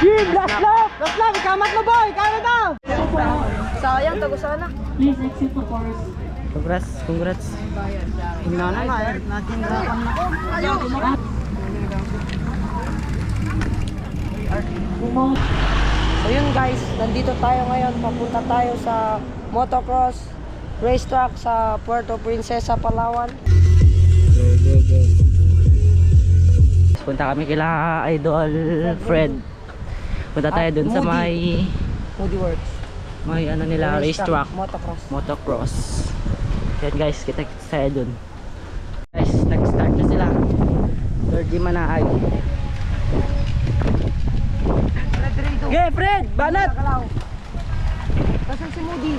Jim, last lap! Last lap, ikamat mo boy! Kaya na! Sayang, tago sana. Please exit the course. Congrats, congrats. Tingnan na nga eh, natin na So yun guys, nandito tayo ngayon. Papunta tayo sa motocross racetrack sa Puerto Princesa, Palawan. Go, go, go. Punta kami kila Idol Fred. Punta tayo dun sa may Moody Works. may ano nila racetrack, Motocross. motocross. Yan guys, kita tayo dun. Guys, nag-start na sila. Third di manaay. Okay, Fred! Banat! Nasaan si Moody?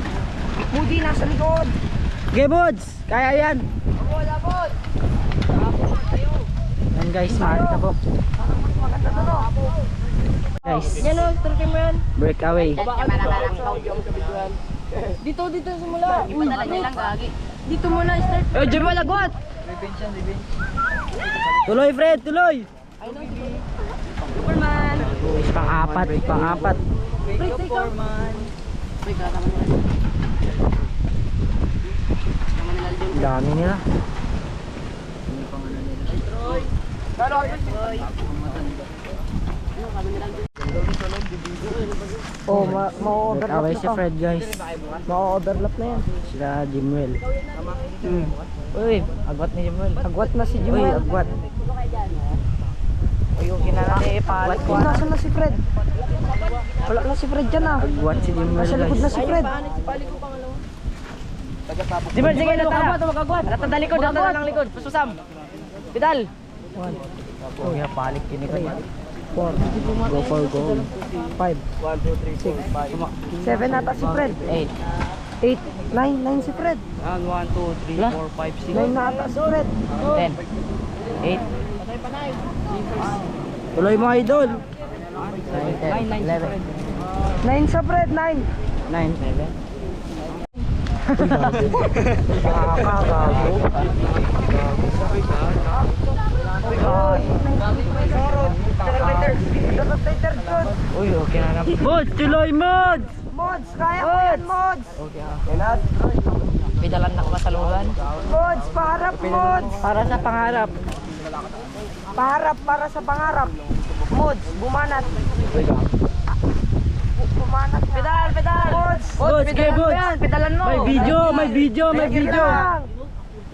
Moody nasa likod. Okay, Bods! Kaya yan! Wala po. Yan guys, makita po. Maganda to no. Guys, Yan o, turkey mo yan. breakaway. Dito, dito simula. Dito muna start. Eh, dyan mo lagwat! Tuloy, Fred! Tuloy! Superman. Guys, pang-apat, pang-apat. Break, take out. Dami nila. Oh, ma ma-overlap na si. Fred, guys. Ma-overlap na yan. Sila Jimwell. Hmm. Uy, agwat ni Jimwell. Agwat na si Uy, Jimwell. agwat. Yung kinala ni Palit ko. Nasaan na si Fred? Wala na si Fred dyan ah. Agwat si Jimwell, Nasa likod na guys. si Fred. Jimwell, sige na tara. Agwat, Rata likod, rata lang likod. Pasusam. Pedal. One, Oh, yeah, palik kini ko. four, Go for goal. five, six, seven ata si Fred. 8. Eight, nine, nine si Fred. And 1, 2, 3, 4, 5, 6, Nine na ata si Fred. 10. 8. Tuloy mo, idol. 9, 10, 11. Nine sa Fred, nine. 9, 7. Nakakagago. Uy, okay na lang. Mods, tuloy mods! Mods, kaya ko yan, Mods. Okay ah. Pedalan na kamasaluhan. Mods, paharap, Mods. Para sa pangarap. Paharap para sa pangarap. Mods, bumanat. Bumanat. Pedal, pedal. Mods. Mods, kay Mods. Pedalan mo. May video, may video, may video.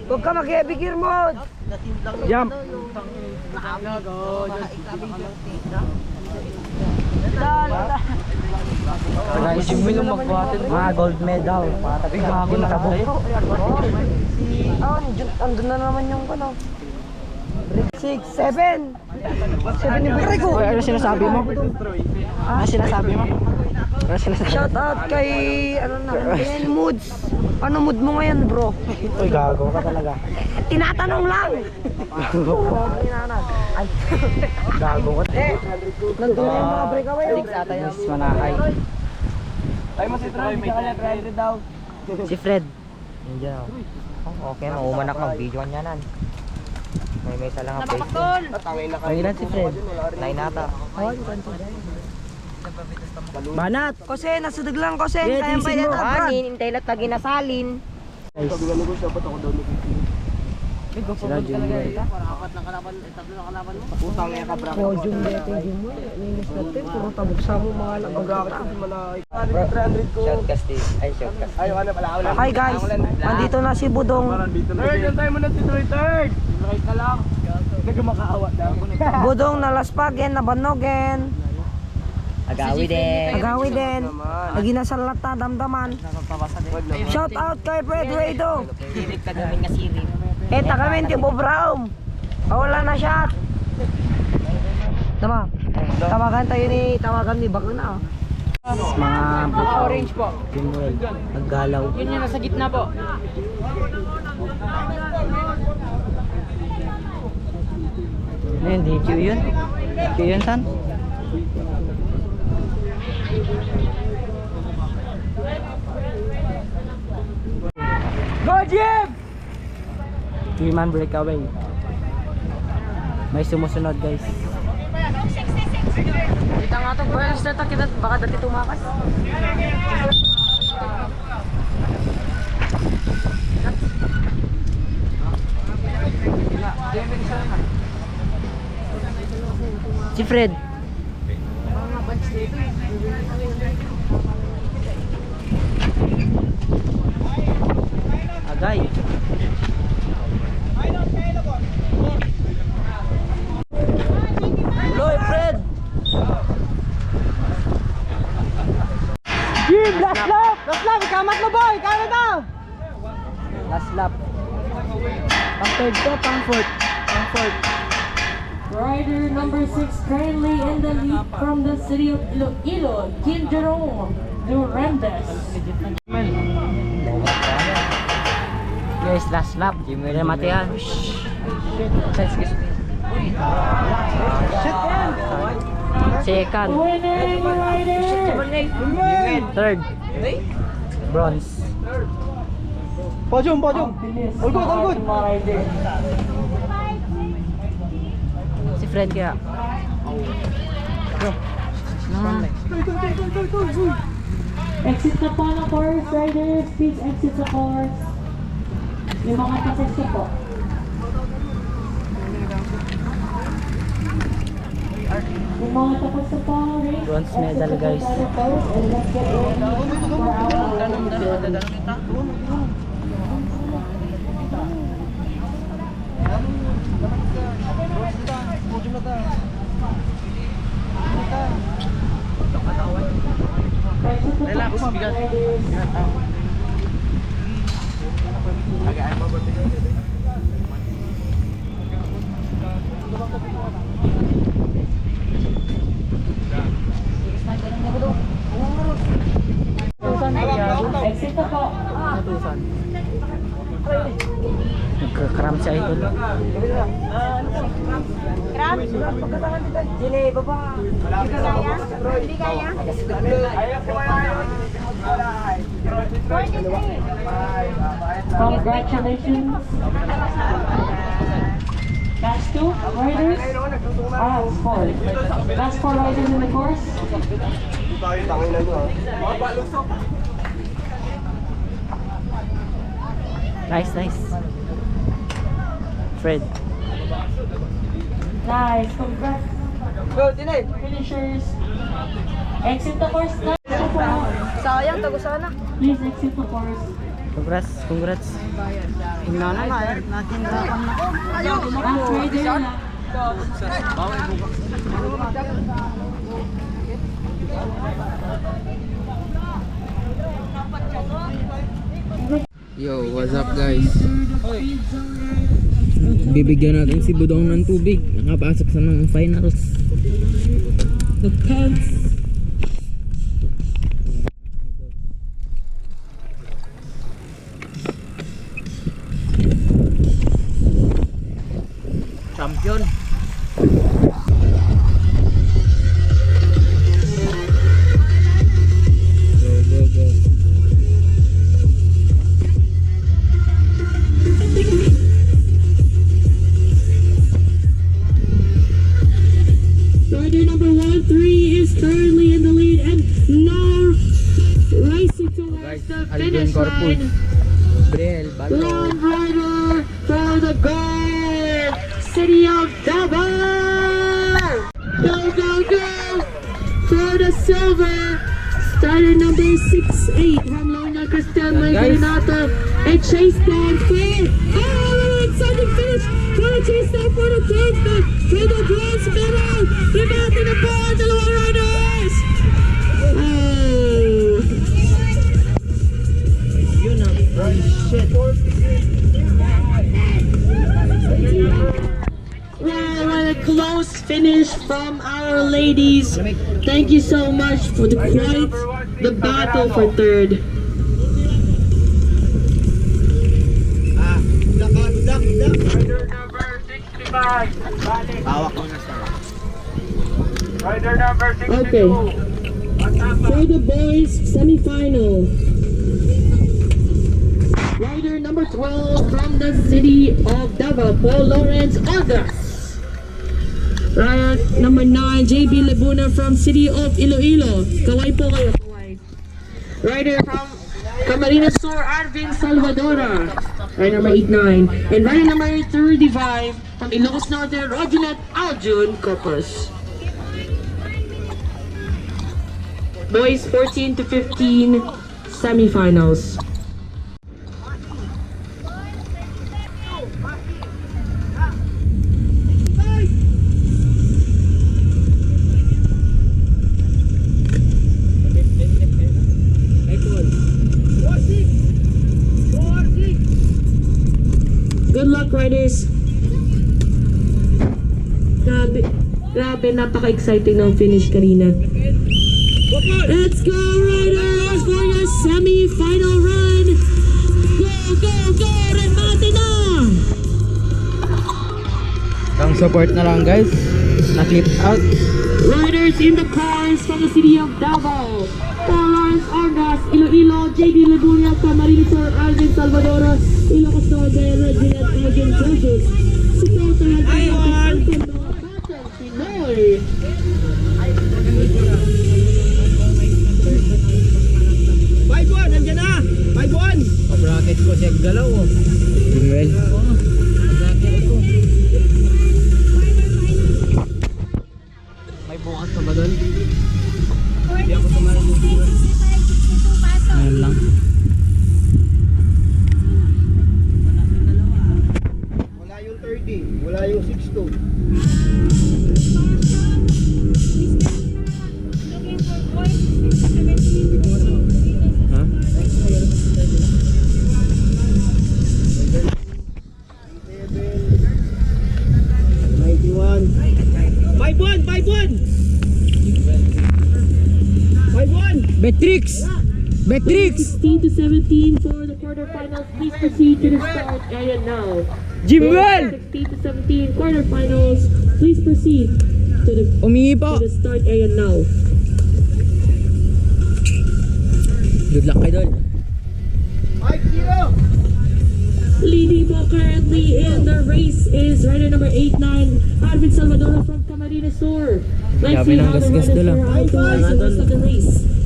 Huwag ka mag-bigir, Mods. Jump. Pedal, Guys, mga gold medal. Gago na ka Oh, andun, na naman yung ano. Six, seven. Seven ni Rico. Ano sinasabi mo? Ano sinasabi mo? Ano sinasabi? Shout out kay ano na, kay Moods. Ano mood mo ngayon, bro? Uy, gago ka talaga. Tinatanong lang. Gago ka. Nandun na yung mga breakaway. oh. Miss Manahay. Ay mo si Troy, may 300 daw. Si Fred. Nandiyan ako. Okay, maumanak ng video niya nan. May may isa lang ang face. Ay, ilan si Fred? Nine nata. Banat! Kose, nasudag lang kose. Yeah, Kaya pa yan. mo. Anin, intay lang tagi nasalin. Guys. Sila Junior. Utang niya ka bra. Podium dito yung mo. Linis natin. Puro tabog sa mo mga nagagata. 300 ko. Shotcast eh. Ay, shotcast. Ay, wala pala. Wala. Hi guys, andito na si Budong. Third, yung time mo na si Troy, third. Right ka lang. Nagmakaawa daw. Budong nalaspagen, nabanogen. Agawi din. Agawi din. Naginasal na damdaman. Shout out kay Fred Rado. Hirit ka namin nga siri. Eh, tagamin yung Bob Raum. Wala na shot. Tama. Tawagan tayo ni, tawagan ni Bang na. oh. Mga Orange po. Naggalaw. Yun yung nasa gitna po. Ano yun? DQ yun? DQ yun, San? Go, Jim! Three man breakaway. May sumusunod guys. Kita nga to, Well, start kita, baka dati tumakas. Si Fred. Agay. Loy, Fred! Jim, last lap! Last lap! Ikamat mo boy! Kaya na! Last lap. Pang third to, pang fourth. Pang fourth. Rider number six currently in the lead from the city of Iloilo, Kim Jerome Durandes. Guys, last lap. Jimmy Matian. Excuse me. Second. Winning rider! Third. Bronze. Podium, podium. All good, all good. Fred kaya. Exit na po ng course, riders. Please exit the course. Yung mga tapos na po. Yung mga tapos na po, race. Bronze medal, exit the guys. Course, riders, And let's get ready for our Relax, bigat. Exit na po. Nagkakram si Idol. Congratulations. Last two riders. Ah, four. Last four riders in the course. Nice, nice. Fred. Nice. Congrats. Go, Tinay. Finishers. Exit the course na. Sayang, tago sana. Please exit the course. Congrats, congrats. Hinana na eh. Natin na. Last rider na. Yo, what's up guys? Bibigyan natin si Budong ng tubig. Nakapasok sa ng finals. The pants. And chase down for oh, exciting finish. Gonna chase down for the for the to the ball, the Lone Riders. Oh. What a close finish from our ladies. Thank you so much for the quite the battle for third. Okay. For the boys semi-final. Rider number 12 from the city of Davao, Paul Lawrence August. Rider number 9, JB Labuna from City of Iloilo. Kaway po kayo, kaway. Rider from Camarines Sur, Arvin Salvadora. Rider number 89. And rider number 35 from Ilocos Norte, Roginet Aljun Corpus. Boys 14 to 15 semifinals. Napaka-exciting ng finish kanina. Let's go, riders, for your semi-final run! Go, go, go! Remate na! Ang support na lang guys. Na-clip out. Riders in the cars from the city of Davao. Lawrence Argas, Iloilo, JD Lagunia, Camarines Sur, Alvin Salvador, Ilocos Norte, Reginald Elgin natin ang Batang Pinoy. Bracket ko siya galaw oh. Jimwell. May Betrix! Betrix! 16 to 17 for the quarterfinals. Please proceed to the start area now. Jimwell! 16 to 17 quarterfinals. Please proceed to the Umingi po! to the start area now. Good luck kay Dol. Leading po currently in the race is rider number 8-9, Alvin Salvador from Camarines Sur. Let's see how the riders are out the rest of the race.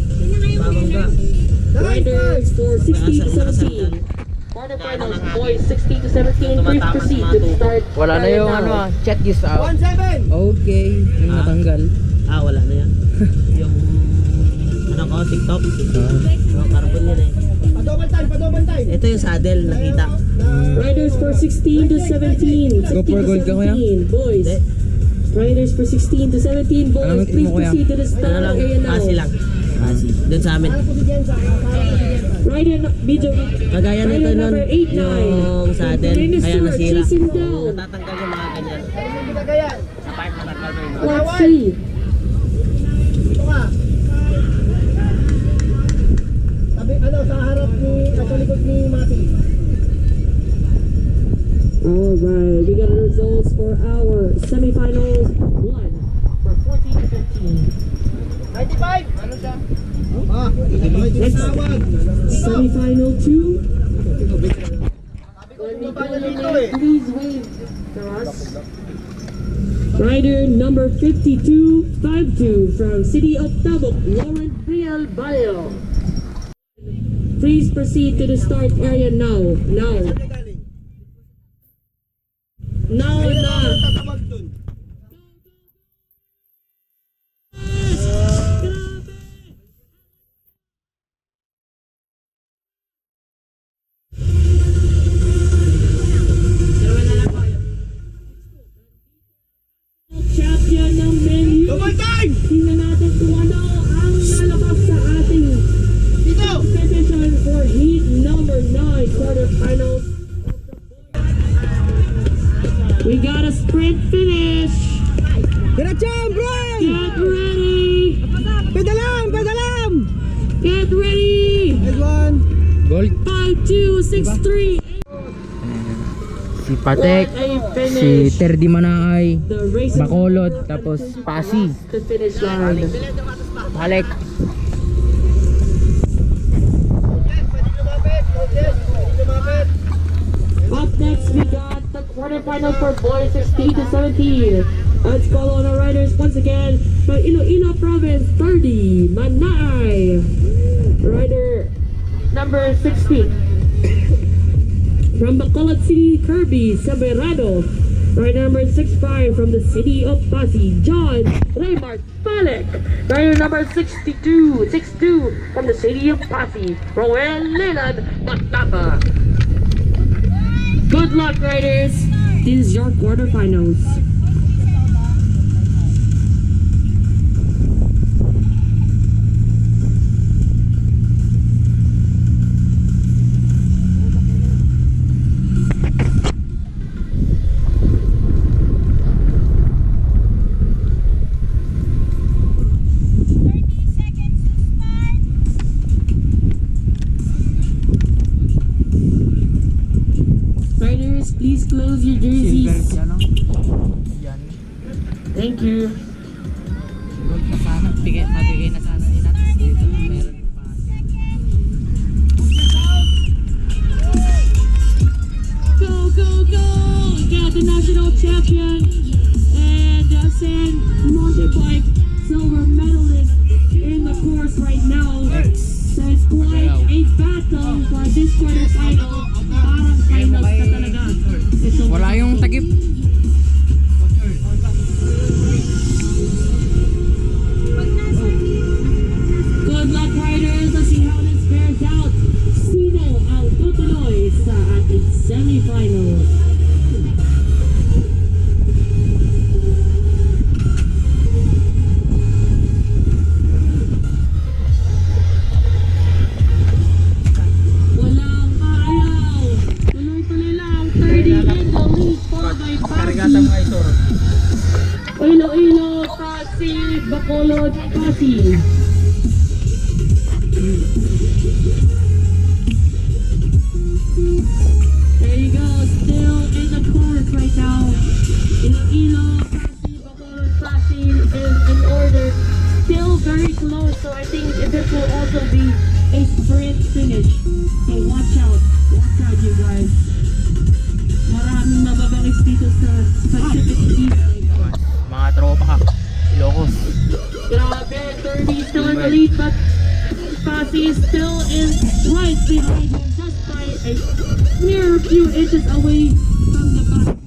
Riders for 16 to 17. Quarterfinals, boys 16 to 17. Please proceed to the start. Wala na yung ano ah, chat is out. Okay, yung natanggal. Ah, wala na yan. yung ano ko, TikTok. Oh, carbon yun eh. Ito yung saddle, nakita. Riders for 16 to 17. 16 Go for gold ka, kuya? 17, boys. Riders for 16 to 17, boys. Please proceed to the Ano start lang, area now. kasi lang. Kasi. Doon sa amin. Kagaya nito nun, number 8-9. yung saddle, Camarines kaya nasira. Natatanggal yung mga ganyan. Sa part natatanggal yung mga. Let's see. Sabi, ano, sa harap ni, sa likod ni Mati. Alright, we got the results for our semifinals. One 95! Ano siya? Hindi ba kayo tinatawag? Semifinal two. Baba na dito eh. Please wave for us. Rider number 5252 from City of Tabuk, Lauren Real Bayo. Please proceed to the start area now. Now. Now Gold. 5, 2, 6, 3. Si Patek, si. Terdi Manaay, Bacolod, tapos Pasi. The finish line. Alek. Up next, we got the quarterfinal for boys 16 to 17. Let's follow on our riders once again from Iloilo Province, 30, Manay. Rider number 16. from Bacolod City, Kirby, Severado. Rider number 65 from the city of Pasig, John Raymart Palek. Rider number 62, 62 from the city of Pasig, Roel Leland Matapa. Good luck, riders. This is your quarterfinals. Finish. So watch out, watch out you guys. Maraming mababangis dito sa specific speed. Mga tropa ka. Ilocos. Grabe, 30 still in the lead, but is still in right behind him, just by a mere few inches away from the backfield.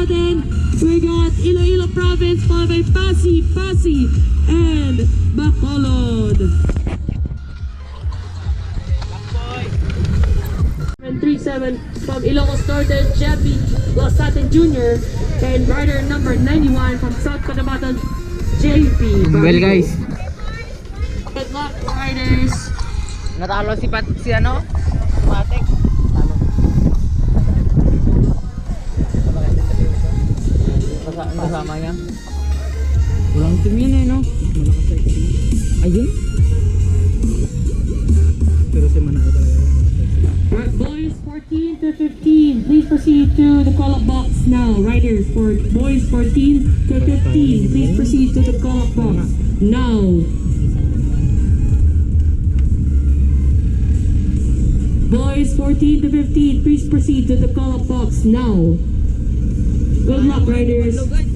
Natin. We got Iloilo Province followed by Pasi, Pasi, and Bacolod. And 3-7 from Ilocos Norte, Jeffy Losatin Jr. and rider number 91 from South Cotabato, JP. Well guys, Good luck, riders. natalo si Pat, si ano? Talo. Kasama niya. Walang team yun eh, no? Malakas sa Ayun? Pero si Manay talaga. Right, boys 14 to 15, please proceed to the call-up box now. Riders for boys 14 to 15, please proceed to the call-up box now. Boys 14 to 15, please proceed to the call-up box now. Good luck, riders.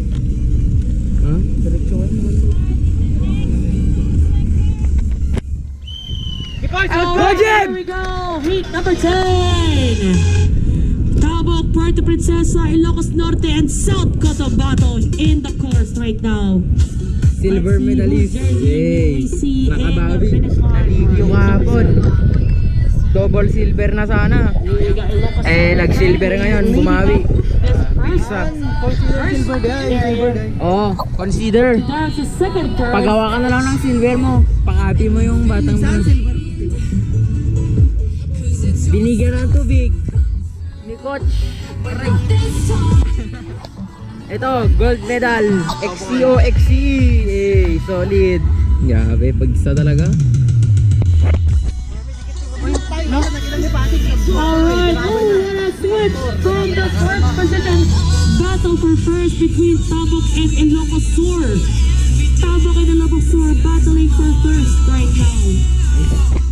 Number 10. Cabo, Puerto Princesa, Ilocos Norte, and South Cotabato in the course right now. Silver medalist. Yay! Nakabawi. Nalivyo kahapon. double silver na sana. Eh, nag-silver ngayon, bumawi. Consider silver day, silver oh, consider. Pagawa ka na lang ng silver mo. Pang-happy mo yung batang mo. Binigyan ng tubig. Ni coach. Ito, gold medal. XCO, XCE. Eh, solid. Grabe, pag-isa talaga. Alright, oh, what a switch from the first position. Battle for first between Tabok and Ilocosur. Tabok and Ilocosur battling for first right now.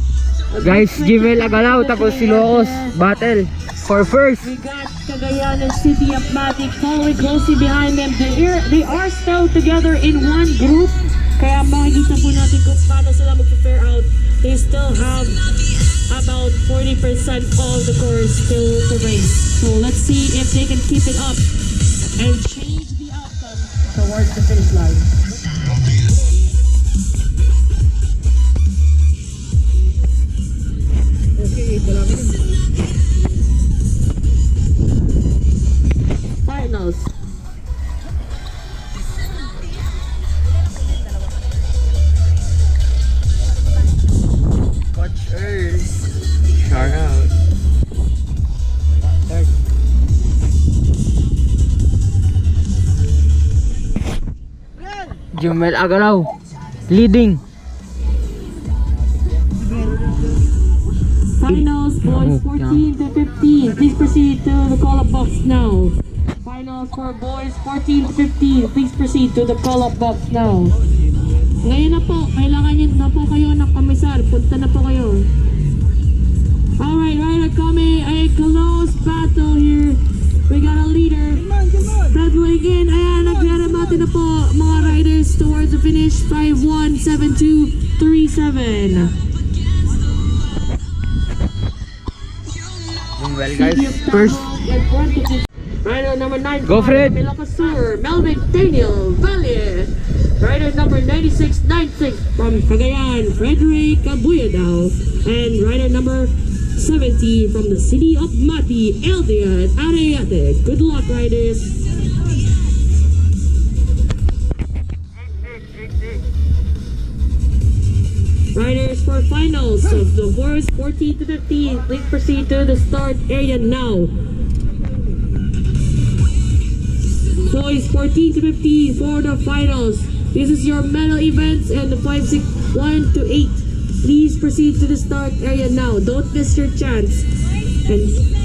Guys, Jimel Agalaw, tapos si Locos. Battle for first. We got Cagayan and City of Matic following closely behind them. They are, they are still together in one group. Kaya makikita po natin kung paano sila mag-prepare out. They still have about 40% of the course still to race. So let's see if they can keep it up and change the outcome towards the finish line. Jumel Agalaw. Leading. Finals, boys Oh, 14 to 15. Please proceed to the call-up box now. Finals for boys 14 to 15. Please proceed to the call-up box now. Ngayon na po, kailangan nyo na po kayo ng komisar. Punta na po kayo. Alright, right, coming a close battle here. We got a leader. Battling in. Ayan, nagre-remate na po mga riders towards the finish. 5-1, 7-2, 3-7. Jumel guys. First. Rider number 9. Go, Fred. Melocosur, Melvin Daniel Valle. Rider number 9696 from Cagayan, Frederick Abuyadao. And rider number 70 from the city of Mati, Eldiat Arayate. Good luck, riders. Finals of the boys 14 to 15. Please proceed to the start area now. Boys 14 to 15 for the finals. This is your medal events and the 5, 6, 1 to 8. Please proceed to the start area now. Don't miss your chance. And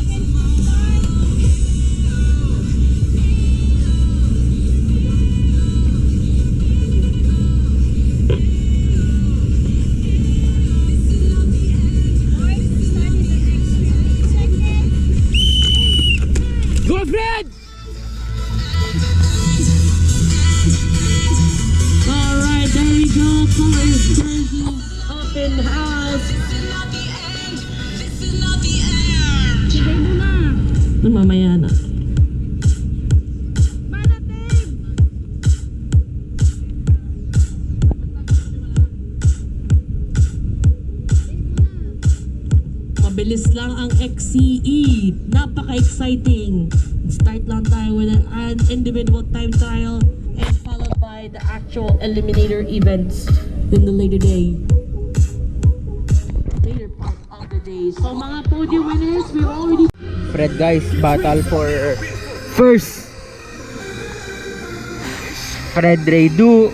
Napaka-exciting. Start lang tayo with an individual time trial and followed by the actual eliminator events in the later day. Later part of the day. So mga podium winners, we already Fred guys, battle for first. Fred Redu.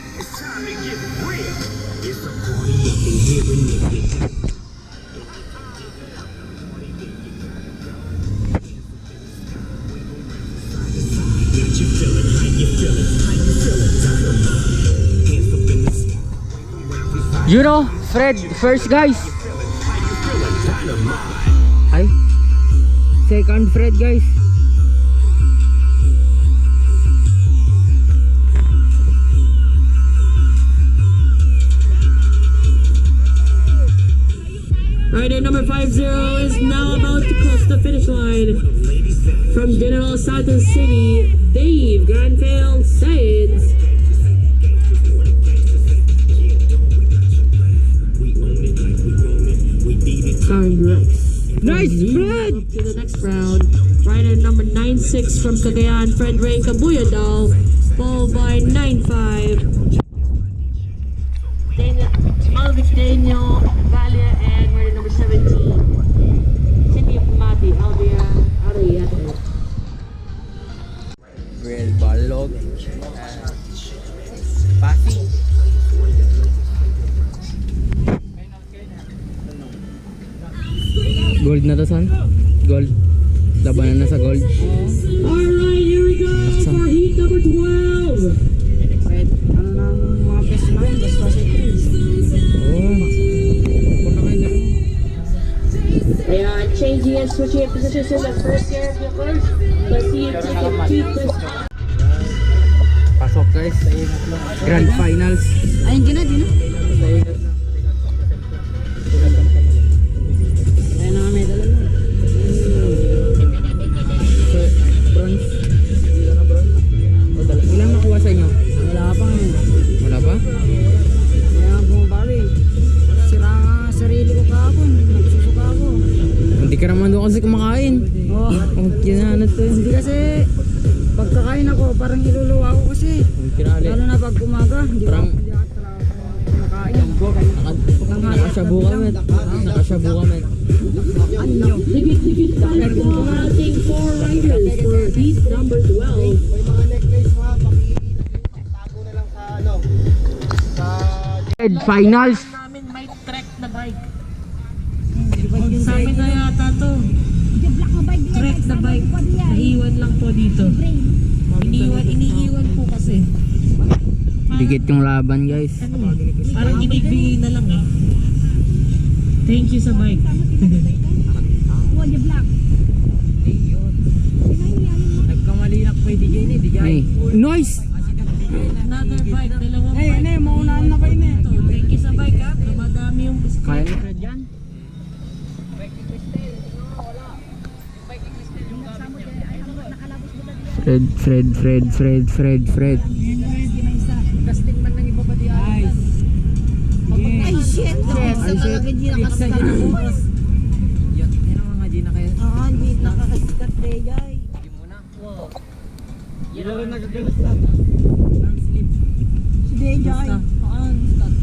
You know, Fred, first guys. Ay, second Fred guys. Rider number 50 is now about to cross the finish line. From General Santos City, Dave Granville Nice, Fred! Up to the next round. Rider number 96 from Cagayan, Fred Abuyadal, followed by 95. Daniel, Malvic Daniel changing and switching positions in the first gear of the first. Let's see if they can keep this Pasok guys. Grand finals. Ayun, di na, heat number 12. Red finals. namin may trek na bike. Sa amin na yata to. Trek na bike. Naiwan lang po dito. Iniwan, iniiwan po kasi. Dikit yung laban guys. Parang inigbigay na lang eh. Thank you sa bike. Nagkamali na pwede dyan eh, di Hey. Nice! Another bike, dalawang Eh, bike. ano, maunahan na kayo. Thank you sa bike ha. Dumadami yung Kaya ni Fred yan? Fred, Fred, Fred, Fred, Fred, Fred. Casting man ng iba pa di ay. Ay, shit! Ay, shit. Hindi nakakasikat ako. Yan, yan ang mga di na kayo. Oo, hindi nakakasikat eh, jay. Si Dejay. Sikat.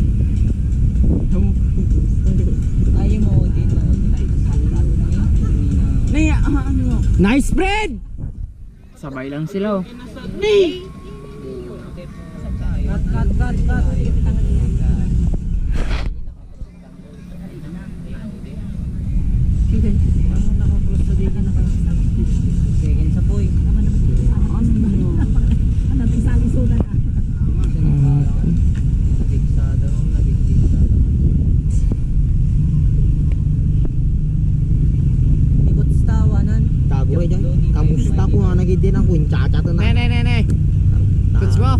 Ayaw mo, di na. Naya, ano? Nice spread! Sabay lang sila oh. Cut, cut, cut, cut. Second sa boy. Ikot sa tawanan. Tago rin dyan. Kamusta ko nga naging din ang kuntsaka to na. Ne, ne, ne, ne. Coach mo?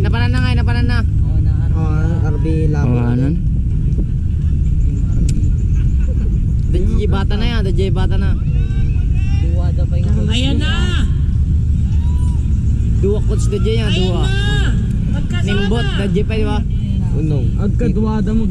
Napanan na nga, napanan na. Oo na, ano. Oh, RB Labo. Kawanan. DJ bata na yan, DJ bata na. Duwada pa yung Ayan na! Dua coach DJ yan, Ayan dua. na! Magkasama! Nimbot, DJ pa di ba? Unong. Agkaduwada mo